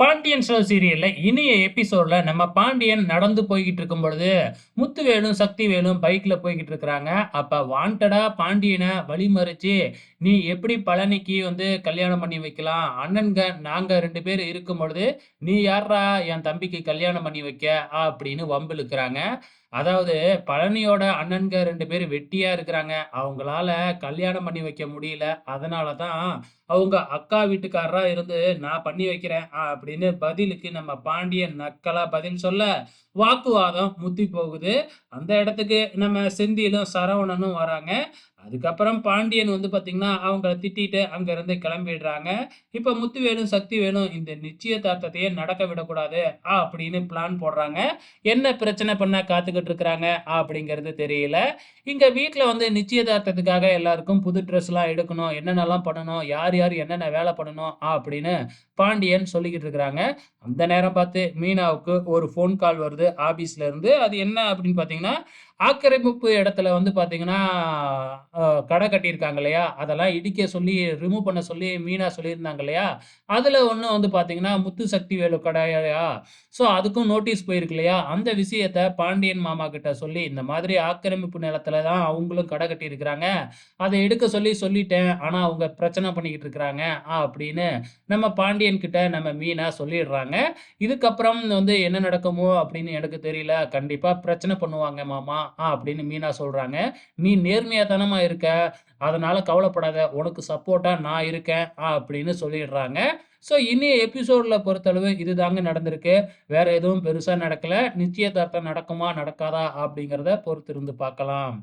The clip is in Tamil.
பாண்டியன் ஷோ சீரியல்ல இனிய எபிசோட்ல நம்ம பாண்டியன் நடந்து போய்கிட்டு இருக்கும் பொழுது முத்துவேலும் சக்திவேலும் பைக்ல போய்கிட்டு இருக்கிறாங்க. அப்ப வாண்டடா பாண்டியனை வழிமறிச்சு நீ எப்படி பழனிக்கு வந்து கல்யாணம் பண்ணி வைக்கலாம்? அண்ணன்க நாங்க ரெண்டு பேர் இருக்கும் பொழுது நீ யாரா என் தம்பிக்கு கல்யாணம் பண்ணி வைக்க அப்படின்னு வம்பிழுக்கிறாங்க. அதாவது பழனியோட அண்ணன்க ரெண்டு பேர் வெட்டியா இருக்கிறாங்க. அவங்களால கல்யாணம் பண்ணி வைக்க முடியல. அதனால தான் அவங்க அக்கா வீட்டுக்காரரா இருந்து நான் பண்ணி வைக்கிறேன். அப்படின்னு பதிலுக்கு நம்ம பாண்டியன் நக்கலா பதில் சொல்ல வாக்குவாதம் முத்தி போகுது. அந்த இடத்துக்கு நம்ம செந்திலும் சரவணனும் வராங்க. அதுக்கப்புறம் பாண்டியன் வந்து பார்த்திங்கன்னா அவங்கள திட்டிட்டு அங்கேருந்து கிளம்பிடுறாங்க. இப்போ முத்து வேணும் சக்தி வேணும் இந்த நிச்சயதார்த்தத்தையே நடக்க விடக்கூடாது அப்படின்னு பிளான் போடுறாங்க. என்ன பிரச்சனை பண்ண காத்துக்கிட்டு இருக்கிறாங்க அப்படிங்கிறது தெரியல. இங்கே வீட்டில் வந்து நிச்சயதார்த்தத்துக்காக எல்லாருக்கும் புது ட்ரெஸ்லாம் எடுக்கணும் என்னென்னலாம் பண்ணணும் யார் யார் என்னென்ன வேலை பண்ணணும் அப்படின்னு பாண்டியன் சொல்லிக்கிட்டு இருக்கிறாங்க. அந்த நேரம் பார்த்து மீனாவுக்கு ஒரு ஃபோன் கால் வருது ஆஃபீஸ்லேருந்து அது என்ன அப்படின்னு பார்த்தீங்கன்னா ஆக்கிரமிப்பு இடத்துல வந்து பார்த்தீங்கன்னா, கடை கட்டியிருக்காங்க இல்லையா? அதெல்லாம் இடிக்க சொல்லி, ரிமூவ் பண்ண சொல்லி மீனா சொல்லியிருந்தாங்க இல்லையா? அதில் ஒன்று வந்து பார்த்தீங்கன்னா, முத்து சக்தி வேலு கடையா? ஸோ அதுக்கும் நோட்டீஸ் போயிருக்கு இல்லையா? அந்த விஷயத்த பாண்டியன் மாமா கிட்ட சொல்லி, இந்த மாதிரி ஆக்கிரமிப்பு நிலத்தில் தான் அவங்களும் கடை கட்டியிருக்கிறாங்க. அதை எடுக்க சொல்லி சொல்லிட்டேன். ஆனால் அவங்க பிரச்சனை பண்ணிக்கிட்டு இருக்கிறாங்க. அப்படின்னு நம்ம பாண்டியன் கிட்ட நம்ம மீனா சொல்லிடுறாங்க. இதுக்கப்புறம் வந்து என்ன நடக்குமோ அப்படின்னு எனக்கு தெரியல. கண்டிப்பாக பிரச்சனை பண்ணுவாங்க மாமா. அப்படின்னு மீனா சொல்கிறாங்க "நீ நேர்மையாக தானம்மா இருக்க. அதனால கவலைப்படாத. உனக்கு சப்போர்ட்டா நான் இருக்கேன்." அப்படின்னு சொல்லிடுறாங்க. ஸோ இனி எபிசோட்ல பொறுத்தளவு இதுதாங்க நடந்திருக்கு. வேற எதுவும் பெருசா நடக்கல. நிச்சயதார்த்தம் நடக்குமா? நடக்காதா? அப்படிங்கிறத பொறுத்திருந்து பார்க்கலாம்.